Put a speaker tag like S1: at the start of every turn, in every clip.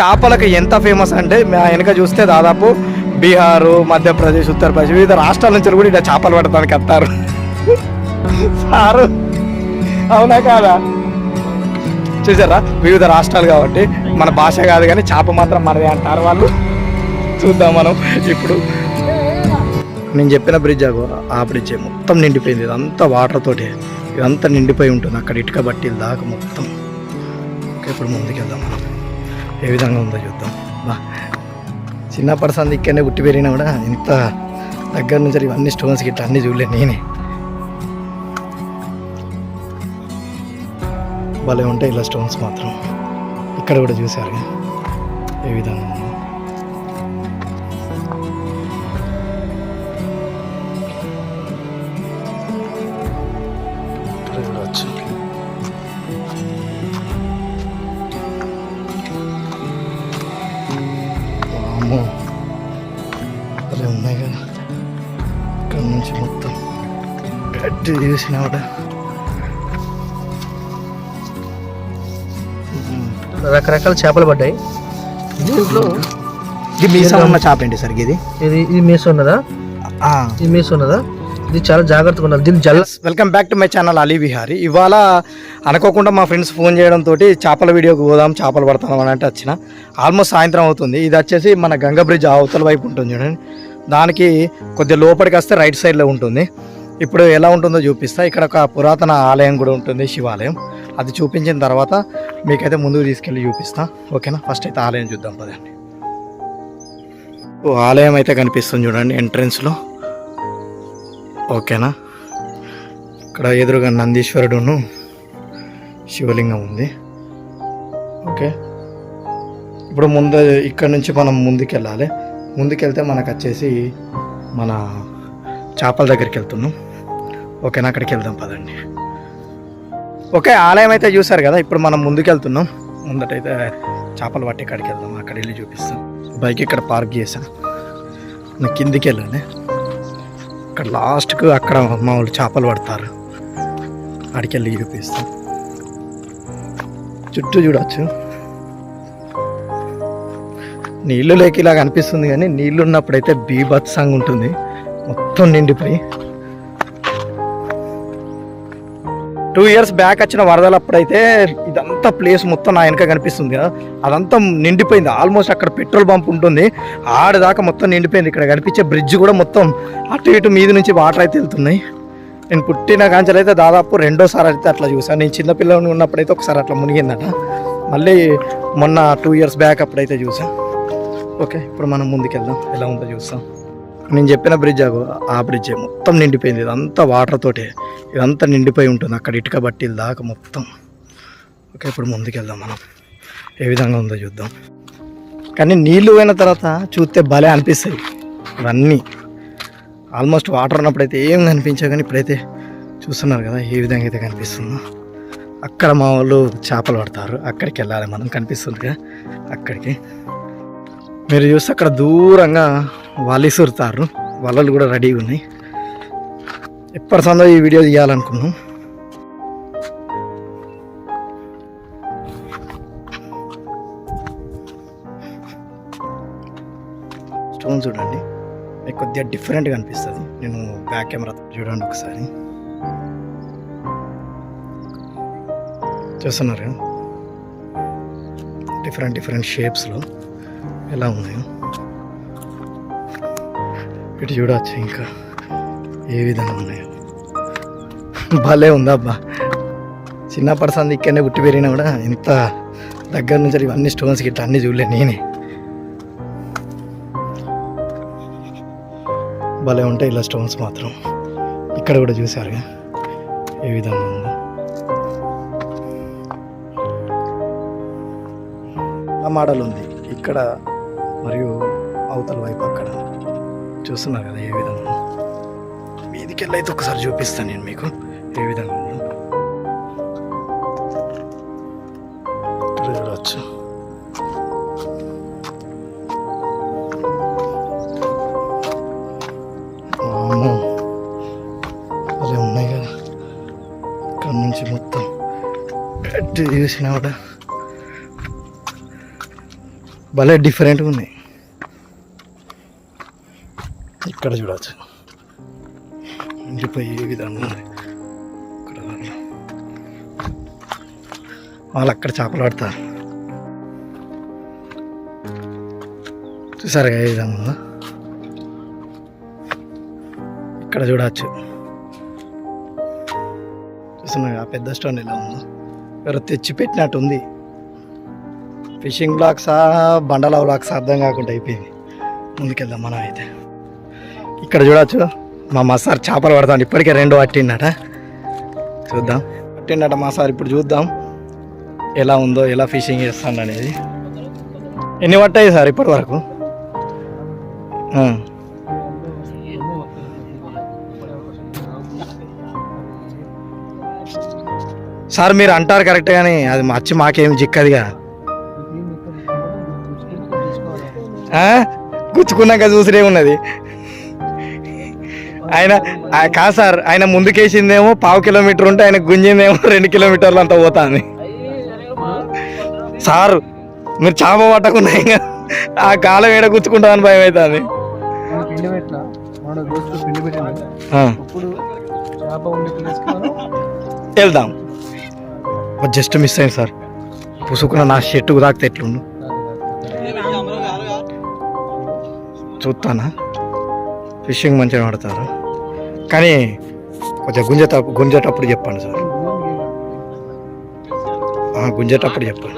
S1: చేపలకు ఎంత ఫేమస్ అంటే మా వెనక చూస్తే దాదాపు బీహారు మధ్యప్రదేశ్ ఉత్తరప్రదేశ్ వివిధ రాష్ట్రాల నుంచి కూడా ఇట్లా చేపలు పడటానికి వస్తారు. సారు అవునా కాదా? చూసారా? వివిధ రాష్ట్రాలు కాబట్టి మన భాష కాదు కానీ చేప మాత్రం మనదే అంటారు వాళ్ళు. చూద్దాం మనం ఇప్పుడు. నేను చెప్పిన బ్రిడ్జ్ ఆ బ్రిడ్జ్ మొత్తం నిండిపోయింది. ఇదంతా వాటర్ తోటి. ఇదంతా నిండిపోయి ఉంటుంది. అక్కడ ఇటుక బట్టీలు దాకా మొత్తం. ఓకే, ఇప్పుడు ముందుకెళ్దాం మనం. ఏ విధంగా ఉందో చూద్దాం. బా. చిన్నప్పటి సంది ఇక్కడనే పుట్టి పెరిగినా కూడా ఇంత దగ్గర నుంచి ఇవన్నీ స్టోన్స్ గిట్ల అన్నీ చూడలే నేనే. భలే ఉంటాయి ఇలా స్టోన్స్ మాత్రం. ఇక్కడ కూడా చూసారు ఏ విధంగా గట్టి చూసిన కూడా
S2: రకరకాల చేపలు పడ్డాయి. దీంట్లో
S1: ఇది మీసం ఉన్న చేప ఏంటి సార్ ఇది.
S2: ఇది ఇది మీస్ ఉన్నదా? ఇది మీస్ ఉన్నదా? ఇది చాలా జాగ్రత్తగా ఉండాలి. దీన్ని Jal
S1: welcome back to my channel Ali Vihari ఇవాళ అనుకోకుండా మా ఫ్రెండ్స్ ఫోన్ చేయడం తోటి చేపల వీడియోకి పోదాం చేపలు పడతాం అని అంటే వచ్చిన. ఆల్మోస్ట్ సాయంత్రం అవుతుంది. ఇది వచ్చేసి మన గంగ బ్రిడ్జ్ అవతల వైపు ఉంటుంది చూడండి. దానికి కొద్దిగా లోపలికి వస్తే రైట్ సైడ్లో ఉంటుంది. ఇప్పుడు ఎలా ఉంటుందో చూపిస్తా. ఇక్కడ ఒక పురాతన ఆలయం కూడా ఉంటుంది శివాలయం. అది చూపించిన తర్వాత మీకైతే ముందుకు తీసుకెళ్ళి చూపిస్తా. ఓకేనా? ఫస్ట్ అయితే ఆలయం చూద్దాం పదండి. ఓ ఆలయం అయితే కనిపిస్తుంది చూడండి ఎంట్రన్స్లో. ఓకేనా? ఇక్కడ ఎదురుగా నందీశ్వరుడును శివలింగం ఉంది. ఓకే? ఇప్పుడు ముందు ఇక్కడ నుంచి మనం ముందుకెళ్ళాలి. ముందుకెళ్తే మనకు వచ్చేసి మన చేపల దగ్గరికి వెళ్తున్నాం. ఓకేనా అక్కడికి వెళ్దాం పదండి. ఓకే ఆలయం అయితే చూసారు కదా ఇప్పుడు మనం ముందుకెళ్తున్నాం. ముందటైతే చేపలు పట్టి ఇక్కడికి వెళ్దాం అక్కడ వెళ్ళి చూపిస్తాం. బైక్ ఇక్కడ పార్క్ చేశాను నా కిందికి వెళ్ళండి అక్కడ లాస్ట్కు అక్కడ మా వాళ్ళు చేపలు పడతారు. అక్కడికి వెళ్ళి చూపిస్తాం. చుట్టూ చూడవచ్చు నీళ్ళు లేక ఇలా అనిపిస్తుంది కానీ నీళ్ళు ఉన్నప్పుడైతే బీభత్సంగా ఉంటుంది. మొత్తం నిండిపోయి. టూ ఇయర్స్ బ్యాక్ వచ్చిన వరదలు అప్పుడైతే ఇదంతా ప్లేస్ మొత్తం నా వెనక కనిపిస్తుంది కదా. అదంతా నిండిపోయింది. ఆల్మోస్ట్ అక్కడ పెట్రోల్ పంప్ ఉంటుంది. ఆడదాకా మొత్తం నిండిపోయింది. ఇక్కడ కనిపించే బ్రిడ్జ్ కూడా మొత్తం అటు ఇటు మీద నుంచి వాటర్ అయితే వెళ్తున్నాయి. నేను పుట్టిన కాంచెలు అయితే దాదాపు రెండోసారి అయితే అట్లా చూసాను నేను చిన్నపిల్లని ఉన్నప్పుడైతే ఒకసారి అట్లా మునిగిందట. మళ్ళీ మొన్న టూ ఇయర్స్ బ్యాక్ అప్పుడైతే చూసాం ఓకే ఇప్పుడు మనం ముందుకెళ్దాం. ఎలా ఉందో చూస్తాం. నేను చెప్పిన బ్రిడ్జ్ ఆ బ్రిడ్జ్ మొత్తం నిండిపోయింది. ఇదంతా వాటర్ తోటే. ఇదంతా నిండిపోయి ఉంటుంది. అక్కడ ఇటుక బట్టిల దాకా మొత్తం. ఓకే ఇప్పుడు ముందుకెళ్దాం మనం. ఏ విధంగా ఉందో చూద్దాం. కానీ నీళ్ళు పోయిన తర్వాత చూస్తే భలే అనిపిస్తాయి. ఇవన్నీ. ఆల్మోస్ట్ వాటర్ ఉన్నప్పుడైతే ఏం కనిపించా కానీ ఇప్పుడైతే చూస్తున్నారు కదా ఏ విధంగా అయితే కనిపిస్తుందో. అక్కడ మా వాళ్ళు చేపలు పడతారు. అక్కడికి వెళ్ళాలి మనం కనిపిస్తుందిగా అక్కడికి. మీరు చూస్తే అక్కడ దూరంగా వాళ్ళు తారు వలలు కూడా రెడీగా ఉన్నాయి. ఎప్పటి సందో ఈ వీడియో తీయాలనుకున్నాం. స్టోన్ చూడండి. మీకు కొద్దిగా డిఫరెంట్గా అనిపిస్తుంది. నేను బ్యాక్ కెమెరా చూడండి ఒకసారి. చూస్తున్నారు డిఫరెంట్ డిఫరెంట్ షేప్స్లో ఎలా ఉన్నాయో. ఇటు చూడవచ్చు ఇంకా ఏ విధంగా ఉన్నాయో. భలే ఉందబ్బా. చిన్నప్పటి సంది ఇక్కడనే పుట్టి పెరిగినా కూడా ఇంత దగ్గర నుంచి ఇవన్నీ స్టోన్స్ గిట్ల అన్నీ చూడలే నేనే. భలే ఉంటాయి ఇలా స్టోన్స్ మాత్రం. ఇక్కడ కూడా చూసారుగా ఏ విధంగా ఉందో. ఆ మోడల్ ఉంది ఇక్కడ మరియు అవతల వైపు అక్కడ. చూస్తున్నారు కదా ఏ విధంగా ఉందో. వెళ్ళి అయితే ఒకసారి చూపిస్తాను నేను మీకు ఏ విధంగా ఉందో. ఇక్కడ చూడవచ్చు అదే ఉన్నాయి కదా. ఇక్కడ నుంచి మొత్తం గట్టి చూసినా కూడా భలే డిఫరెంట్గా ఉన్నాయి. ఇక్కడ చూడవచ్చు నిండిపోయి ఏ విధంగా ఉంది. ఇక్కడ వాళ్ళు అక్కడ చేపలు పడతారు. చూసారుగా ఏ విధంగా ఇక్కడ చూడవచ్చు చూస్తున్నా ఆ పెద్ద స్టోన్ ఇలా ఉందో? ఎవరో తెచ్చి పెట్టినట్టు ఉంది. ఫిషింగ్ బ్లాక్సా బండల బ్లాక్స్ అర్థం కాకుండా అయిపోయింది. ముందుకెళ్దాం మనం అయితే. ఇక్కడ చూడవచ్చు మా మసార్ చేపలు పడతాం ఇప్పటికే రెండు పట్టిండట చూద్దాం. పట్టిండట మా సార్ ఇప్పుడు చూద్దాం. ఎలా ఉందో ఎలా ఫిషింగ్ చేస్తాను అనేది. ఎన్ని పట్టాయి సార్ ఇప్పటి వరకు? సార్ మీరు అంటారు కరెక్ట్ కానీ అది మచ్చి మాకేం చిక్కదిగా. గుచ్చుకున్నాక చూసినే ఉన్నది. ఆయన కాదు సార్ ఆయన ముందుకేసిందేమో పావు కిలోమీటర్ ఉంటే ఆయన గుంజిందేమో రెండు కిలోమీటర్లు అంత పోతాంది. సార్ మీరు చేప పట్టకుండా ఇంకా ఆ కాలం ఏడ గుచ్చుకుంటుందని భయం అవుతుంది వెళ్దాం. జస్ట్ మిస్ అయింది సార్. పుసుకున్న నా షర్టుకు తాకితే ఎట్లుండు? చూస్తానా ఫిషింగ్ మంచిగా పడతారు కానీ కొంచెం గుంజేట గుంజేటప్పుడు చెప్పండి సార్. గుంజేటప్పుడు చెప్పండి.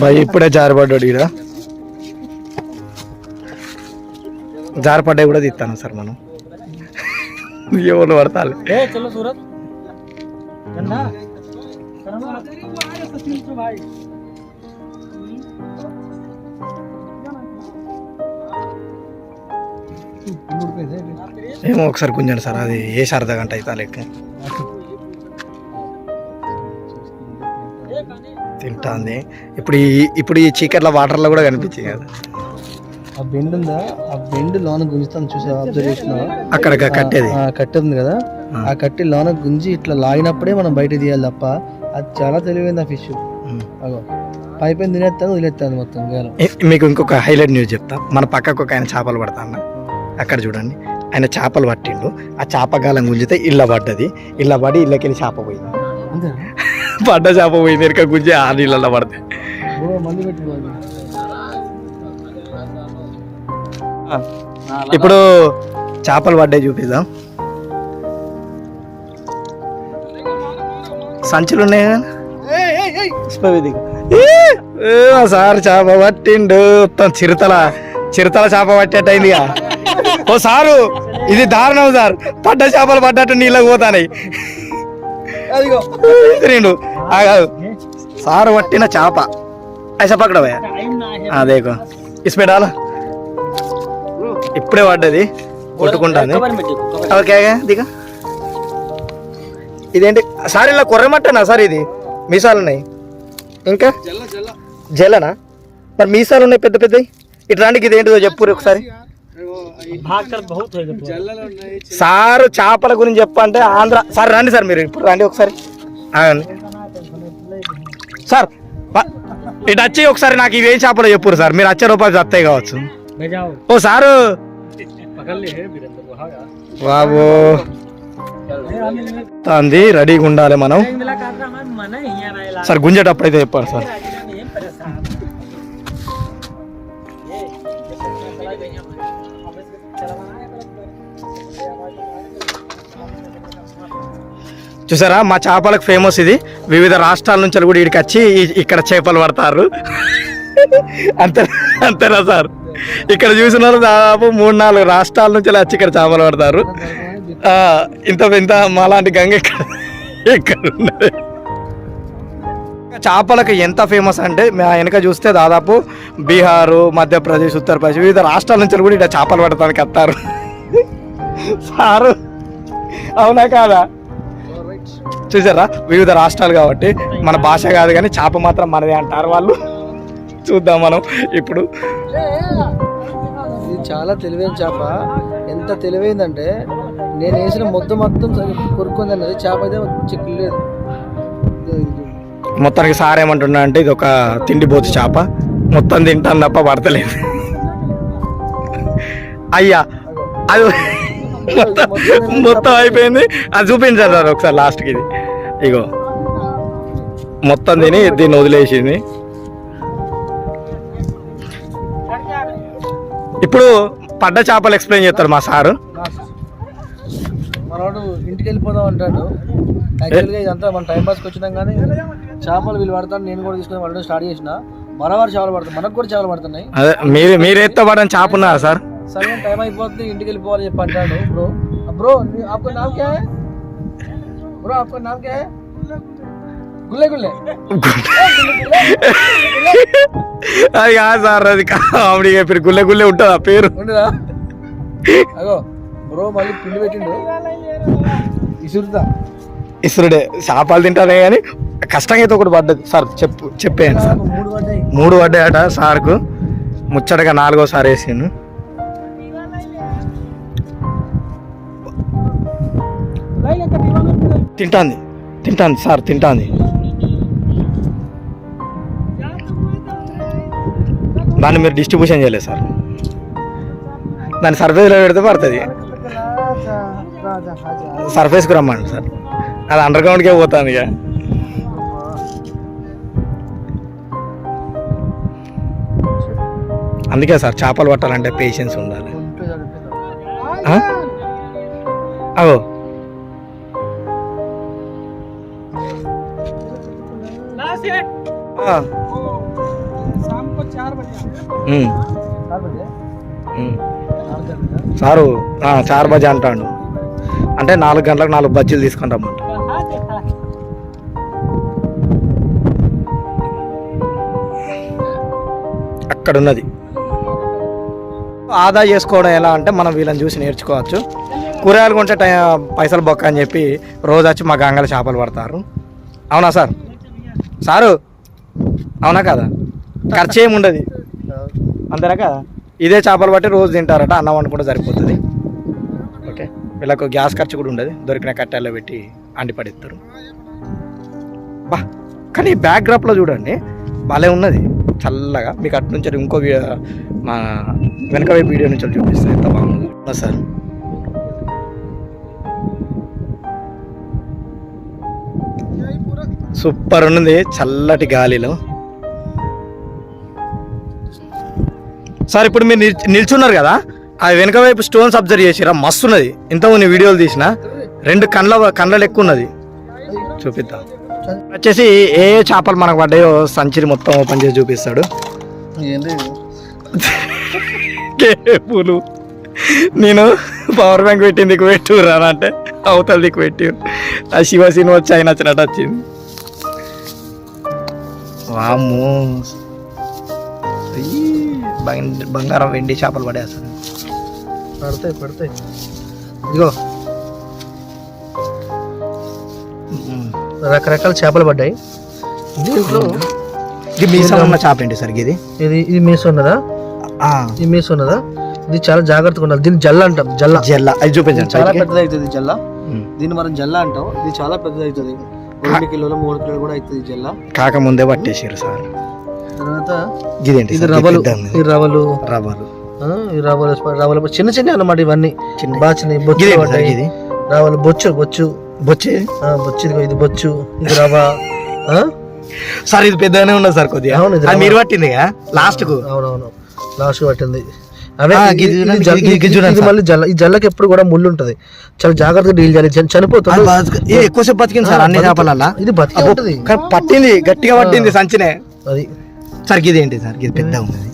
S1: బాయ్ ఇప్పుడే జారిపడ్డాడు ఈడ. జారిపడ్డాయి కూడా తీస్తాను సార్ మనం. ఎవరు
S2: సూరత్.
S1: ఏమో ఒకసారి గుంజండి సార్ అది ఏ అర్ధ గంట అయితే లెక్క. తింటాంది. ఇప్పుడు ఈ ఇప్పుడు ఈ చీకట్ల వాటర్లో కూడా కనిపించింది కదా.
S2: ఆ బెండ్ ఉందా? ఆ బెండ్ లోన గుంజుతాను చూసా అబ్జర్వ్ చేసిన.
S1: అక్కడ కట్టేది.
S2: కట్టె ఉంది కదా.
S1: ఆ.
S2: ఆ కట్టె లోన గుంజి ఇట్లా లాగినప్పుడే మనం బయట తీయాలి తప్ప అది చాలా తెలివైంది ఆ ఫిష్. అగో. పైపైన తినేస్తాను వదిలేస్తాను మొత్తం గేలం.
S1: మీకు ఇంకొక హైలైట్ న్యూస్ చెప్తా. మన పక్కకు ఒక ఆయన చేపలు పడతాన్న. అక్కడ చూడండి. ఆయన చేపలు పట్టిండు. ఆ చేప గాలం గుంజితే ఇళ్ళ పడ్డది. ఇళ్ళ పడి ఇళ్ళకెళ్ళి చేప పోయింది. పడ్డ చేప పోయింది. ఎరక గుంజి ఆ నీళ్ళల్లో పడితే. ఇప్పుడు చేపలు పడ్డాయి చూపిద్దాం. సంచులు ఉన్నాయి సార్ చేప పట్టిండు. మొత్తం చిరుతల చిరుతల చేప పట్టేట్టు అయిందిగా ఓ సారు ఇది దారుణం సార్. పడ్డ చేపలు పడ్డట్టు నీళ్ళకి పోతానాయి. తిరిండు ఆ కాదు. సారు పట్టిన చేప. ఐసా పక్కడ భయ అదేకో. ఇస్పెడాలా ఇప్పుడే పడ్డది. కొట్టుకుంటాను ఓకే దిగ ఇదేంటి? సార్ ఇలా కొర్రమట్టనా సార్ ఇది? మీసాలు ఉన్నాయి ఇంకా? జల్లనా? మరి మీసాలు ఉన్నాయి పెద్ద పెద్దవి? ఇట్లాంటికి ఇదేంటిదో చెప్పు ఒకసారి. సారు చేపల గురించి చెప్పంటే ఆంధ్ర సార్ రండి సార్ మీరు. ఇప్పుడు రండి ఒకసారి. సార్ ఇటు వచ్చి ఒకసారి నాకు ఇవేం చేపలు చెప్పురు సార్? మీరు వచ్చే రూపాయలు వస్తాయి కావచ్చు. ఓ సారు! బాబు! అంది రెడీగా ఉండాలి మనం. సార్ గుంజేటప్పుడు అయితే చెప్పాలి సార్. చూసారా మా చేపలకు ఫేమస్ ఇది. వివిధ రాష్ట్రాల నుంచి కూడా ఇక్కడికి వచ్చి ఇక్కడ చేపలు పడతారు. అంతే అంతేనా సార్? ఇక్కడ చూసిన దాదాపు మూడు నాలుగు రాష్ట్రాల నుంచి వచ్చి ఇక్కడ చేపలు పడతారు. ఇంత ఇంత మాలాంటి గంగ ఉన్నది? చేపలకు ఎంత ఫేమస్ అంటే మా వెనక చూస్తే దాదాపు బీహారు మధ్యప్రదేశ్ ఉత్తరప్రదేశ్ వివిధ రాష్ట్రాల నుంచి కూడా ఇక్కడ చేపలు పడటానికి వస్తారు. సారు అవునా కాదా? చూసారా? వివిధ రాష్ట్రాలు కాబట్టి మన భాష కాదు కానీ చేప మాత్రం మనదే అంటారు వాళ్ళు. చూద్దాం మనం ఇప్పుడు.
S2: ఇది చాలా తెలివైన చేప. ఎంత తెలివైందంటే నేను వేసిన ముద్ద మొత్తం కొరుక్కుంది అన్నది. చేప అయితే చిక్కు లేదు.
S1: మొత్తానికి సార్ ఏమంటున్నా అంటే ఇది ఒక తిండిపోతు చేప. మొత్తం తింటాను తప్ప పడతలేదు. అయ్యా అది మొత్తం మొత్తం అయిపోయింది. అది చూపించారు సార్ ఒకసారి లాస్ట్కి ఇది. ఇగో. మొత్తం తిని దీన్ని వదిలేసింది. ఇప్పుడు పడ్డ చేపలు ఎక్స్ప్లెయిన్ చేస్తారు మా సారు.
S2: మనవాడు ఇంటికి వెళ్ళిపోదాం అంటాడు. యాక్చువల్గా ఇదంతా మన టైం పాస్కి వచ్చినాం కానీ చేపలు వీళ్ళు పడతాను నేను కూడా తీసుకొని వాళ్ళు స్టార్ట్ చేసిన. మనవారు చేపలు పడుతున్నాయి మనకు కూడా చేపలు పడుతున్నాయి.
S1: అదే మీరు మీరు ఎత్తో పడని చేప ఉన్నారా సార్?
S2: సరే టైం అయిపోతుంది ఇంటికి వెళ్ళిపోవాలి చెప్పి అంటాడు బ్రో. బ్రో ఆపు నాకే బ్రో ఆపు నాకే గుల్లే గుల్లే.
S1: అది కాదు సార్ అది ఆవిడ పేరు గుల్లె గుల్లె ఉంటుందా పేరు?
S2: ఉండదా అగో. బ్రో మళ్ళీ పిండి పెట్టిండు. ఇసురుతా.
S1: ఇసురుడే. చేపలు తింటానే కానీ కష్టంగా అయితే ఒకటి పడ్డది. సార్ చెప్పు చెప్పేయండి సార్.
S2: మూడు పడ్డాయి.
S1: మూడు పడ్డాయట సార్కు. ముచ్చటగా నాలుగోసారి వేసిండు. తింటాంది. తింటాంది సార్ తింటాంది. దాన్ని మీరు డిస్ట్రిబ్యూషన్ చేయలేదు సార్. దాన్ని సర్ఫేస్లో పెడితే పడుతుంది. సర్ఫేస్కి రమ్మండి సార్. అది అండర్ గ్రౌండ్కే పోతుంది ఇక. అందుకే సార్ చేపలు పట్టాలంటే పేషెన్స్ ఉండాలి. ఉమ్. సారు చార్ బజా అంటాడు. అంటే నాలుగు గంటలకు నాలుగు బజ్జీలు తీసుకొని రమ్మంట. అక్కడ ఉన్నది ఆదా చేసుకోవడం ఎలా అంటే మనం వీళ్ళని చూసి నేర్చుకోవచ్చు. కూరగాయలు కొంటే టై పైసలు బొక్క అని చెప్పి రోజు వచ్చి మా గంగల చేపలు పడతారు. అవునా సార్? సారు అవునా కదా? ఖర్చు ఏమి ఉండదు అంతేనా కదా? ఇదే చేపలు బట్టి రోజు తింటారట అన్నం వండుకుంటే సరిపోతుంది. ఓకే. వీళ్ళకు గ్యాస్ ఖర్చు కూడా ఉండదు. దొరికిన కట్టెల్లో పెట్టి అండి పడిస్తారు. బా కానీ బ్యాక్డ్రాప్లో చూడండి భలే ఉన్నది. చల్లగా. మీకు అటు నుంచి ఇంకో మా వెనక వైపు వీడియో నుంచి చూపిస్తాను ఎంత బాగుంది. సార్? సూపర్ ఉన్నది చల్లటి గాలిలో. సార్ ఇప్పుడు మీరు నిల్చు- నిల్చున్నారు కదా? ఆ వెనక వైపు స్టోన్స్ అబ్జర్వ్ చేసిరా మస్తు ఉన్నది ఇంతకుముందు వీడియోలు తీసిన రెండు కండ్ల కండ్ల లెక్క ఉన్నది. చూపిద్దాం. వచ్చేసి ఏ ఏ చేపలు మనకు పడ్డాయో సంచిని మొత్తం ఓపెన్ చేసి చూపిస్తాడు. కేపులు నేను పవర్ బ్యాంక్ పెట్టింది దిక్కు పెట్టు అంటే అవతల దిక్కు పెట్టి ఆ శివ సినిమా వచ్చి ఆయన వచ్చినట్టు వచ్చింది. వామ్మో. బంగ్- బంగారం వెండి చేపలు పడేస్తాను
S2: పడతాయి పడతాయి ఇదిగో రకరకాల చేపలు పడ్డాయి దీంట్లో
S1: ఇది మీసం ఉన్న చేప ఏంటి సార్ ఇది
S2: ఇది ఇది మీసు ఉన్నదా ఇది మీసు ఉన్నదా ఇది చాలా జాగ్రత్తగా ఉండాలి. దీన్ని జల్ల అంటాం జల్ల.
S1: జల్ల. అది చూపించండి
S2: చాలా. పెద్దది అవుతుంది జల్ల. దీన్ని మనం జల్ల అంటాం. ఇది చాలా పెద్దది అవుతుంది రెండు కిలోలు మూడు కిలోలు కూడా అవుతుంది జల్ల.
S1: కాక ముందే పట్టేసారు సార్.
S2: తర్వాత
S1: ఇదేంటి
S2: ఇది
S1: ఉన్నది.
S2: ఈ రవ్వలు.
S1: రవ్వలు.
S2: చిన్న చిన్న అన్నమాట ఇవన్నీ.
S1: చిన్న
S2: బాగా చిన్న బొచ్చు
S1: ఇది?
S2: రవ్వలు బొచ్చు బొచ్చు.
S1: బొచ్చే?
S2: బొచ్చు ఇది బొచ్చు ఇది రవ్వ. ఆ?
S1: సార్ ఇది పెద్దగానే ఉన్నది సార్ కొద్దిగా.
S2: అవును.
S1: మీరు పట్టింది లాస్ట్కు
S2: అవునవును. లాస్ట్ పట్టింది. అవే ఇది-. మళ్ళీ జల్ల ఈ జల్లకి ఎప్పుడు కూడా ముళ్ళు ఉంటది. చాలా జాగ్రత్తగా డీల్ చేయాలి. చని- చనిపోతుంది
S1: ఏ ఎక్కువసేపు బతికింది సార్ అన్ని చేపలల్లా?
S2: ఇది బతికే
S1: పట్టింది గట్టిగా పట్టింది సంచినే.
S2: అది.
S1: సార్ ఇది ఏంటి సార్? ఇది పెద్ద ఉన్నది.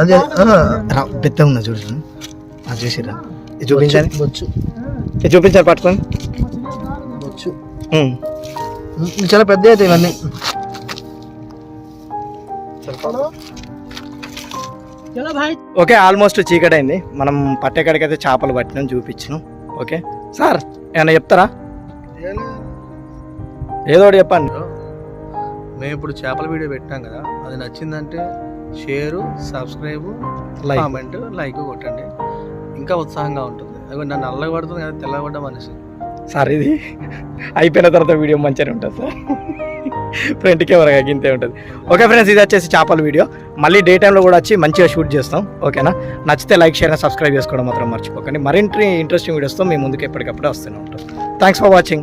S2: అది
S1: పెద్ద ఉన్నది చూడండి అది చూసిరా ఇది చూపించాలి?
S2: బొచ్చు.
S1: ఇది చూపించాలి పట్టుకొని.
S2: బొచ్చు. చాలా పెద్ద అయితే ఇవన్నీ.
S1: ఓకే ఆల్మోస్ట్ చీకటి అయింది మనం పట్టేకాడికి అయితే చేపలు పట్టినాం చూపించినాం. ఓకే. సార్ ఏమైనా చెప్తారా? ఏదో ఒకటి చెప్పండి.
S2: మేము ఇప్పుడు చేపల వీడియో పెట్టాం కదా అది నచ్చిందంటే షేరు సబ్స్క్రైబ్. కామెంట్ లైక్ కొట్టండి. ఇంకా ఉత్సాహంగా ఉంటుంది. అగో నన్ను నల్లగా పడుతుంది కదా తెల్లగా పడ్డ మనిషి.
S1: సార్ ఇది అయిపోయిన తర్వాత వీడియో మంచిగానే ఉంటుంది సార్. ఫ్రంట్ కెమెరా గింతే ఉంటుంది. ఓకే ఫ్రెండ్స్ ఇది వచ్చేసి చేపల వీడియో. మళ్ళీ డే టైంలో కూడా వచ్చి మంచిగా షూట్ చేస్తాం. ఓకేనా నచ్చితే లైక్ షేర్ సబ్స్క్రైబ్ చేసుకోవడం మాత్రం మర్చిపోకండి. మరింటి ఇంట్రెస్టింగ్ వీడియోస్తో మేము ముందుకు ఎప్పటికప్పుడు వస్తూనే ఉంటాం. Thanks for watching